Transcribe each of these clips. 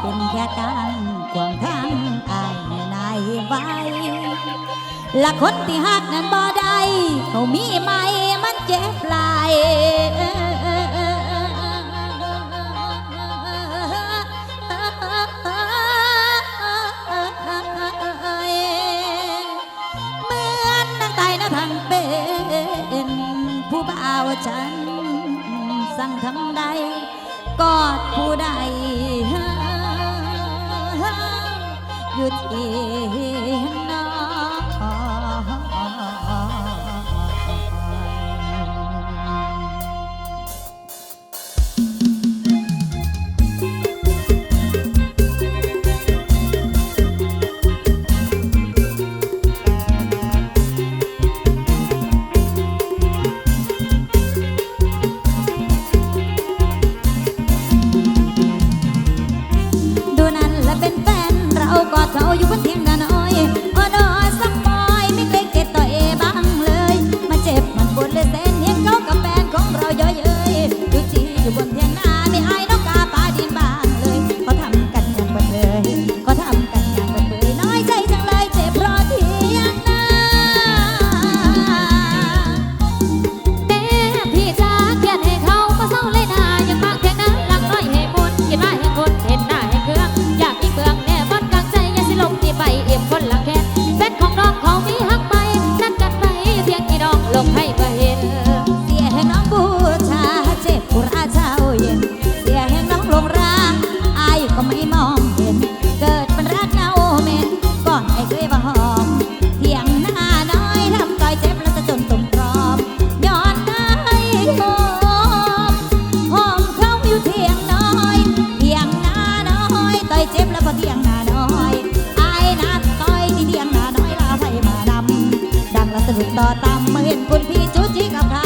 เป็นแค่การกวางทางอายนายไว้ละคนที่ฮักนั้นบ่ได้เขามีไหมมันเจ็บลายเมือนนางไตนะทางเป็นผู้บ่าวฉันสั่งทำใดกอดผู้ใด อยู่ที่ง ลูกต่อตามมาเห็นคุณพี่ชูชีกับพระ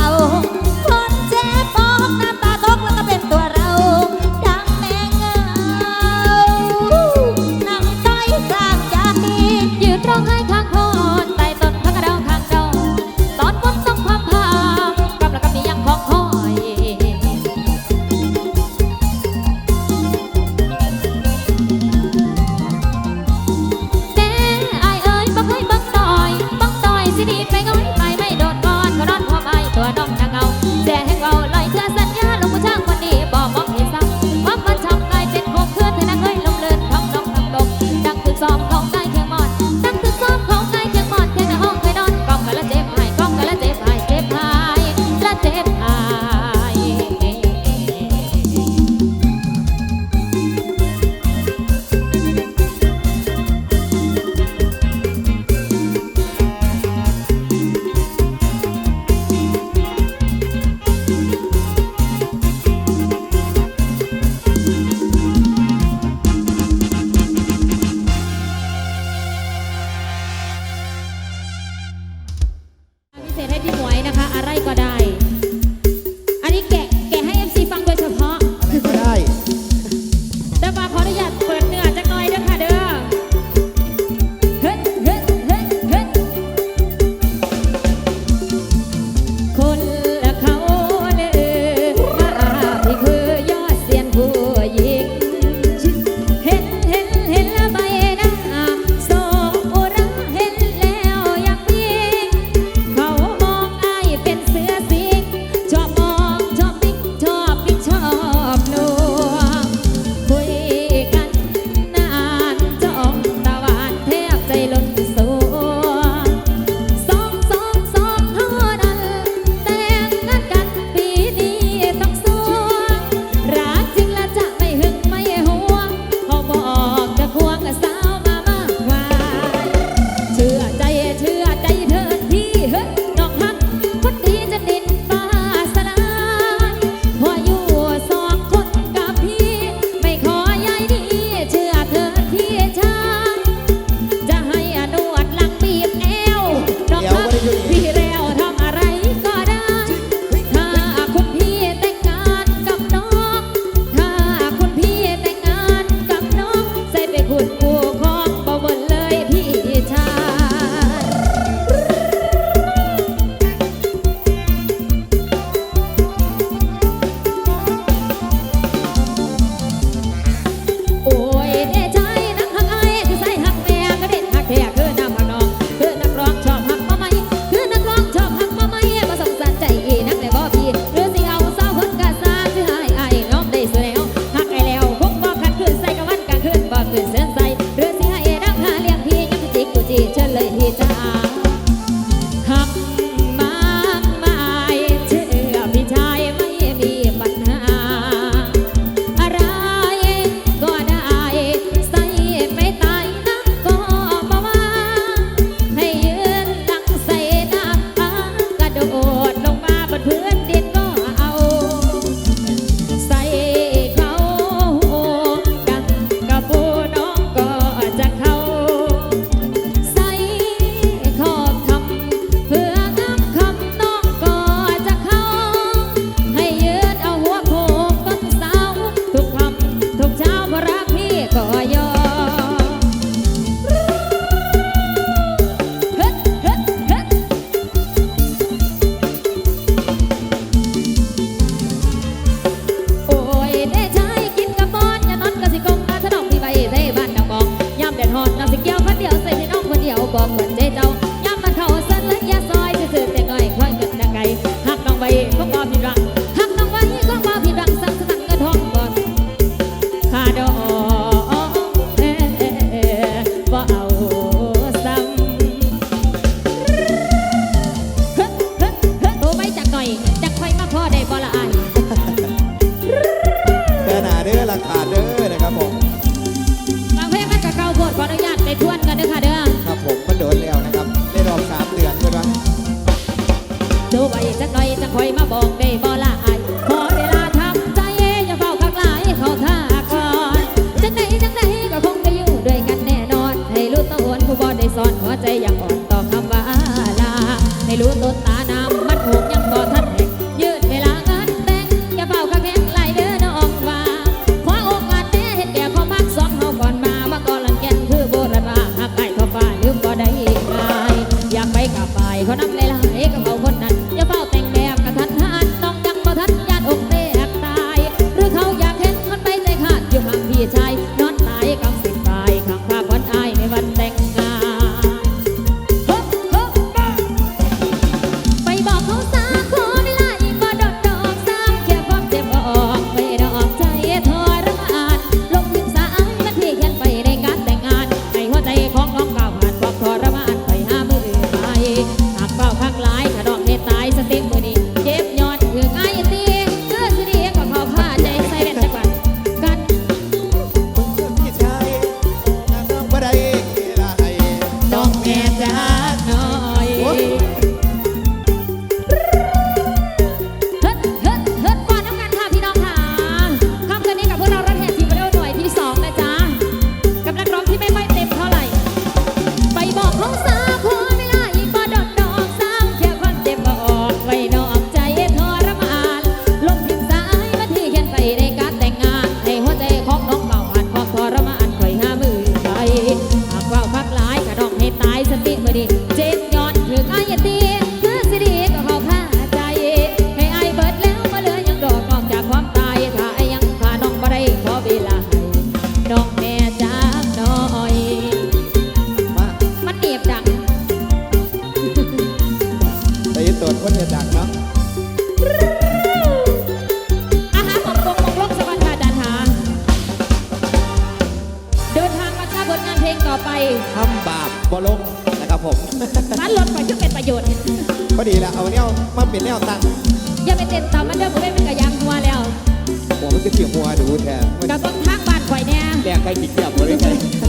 จะเสียงหัวดูแทนกระเบื้อทางบ้านข่อยเนี่ยแดกใครติดแบบบ่ได้ไง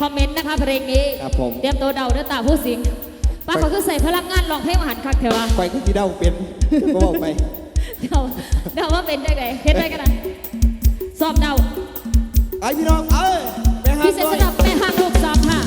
คอมเมนต์นะคะเพลงนี้ ครับผม เตรียมตัวเดาด้วยตาผู้สิงป้าเขาคือใส่พลังงานลองเพลงอาหารคักเถอะวะไปคือที่เดาเป็นก็บอกไปเดาว่าเป็นได้ไงเฮ็ดได้กันนะสอบเดาไอพี่น้องเอ้ยพี่เสด็จสนับแม่ห้างลูกสอบค่ะ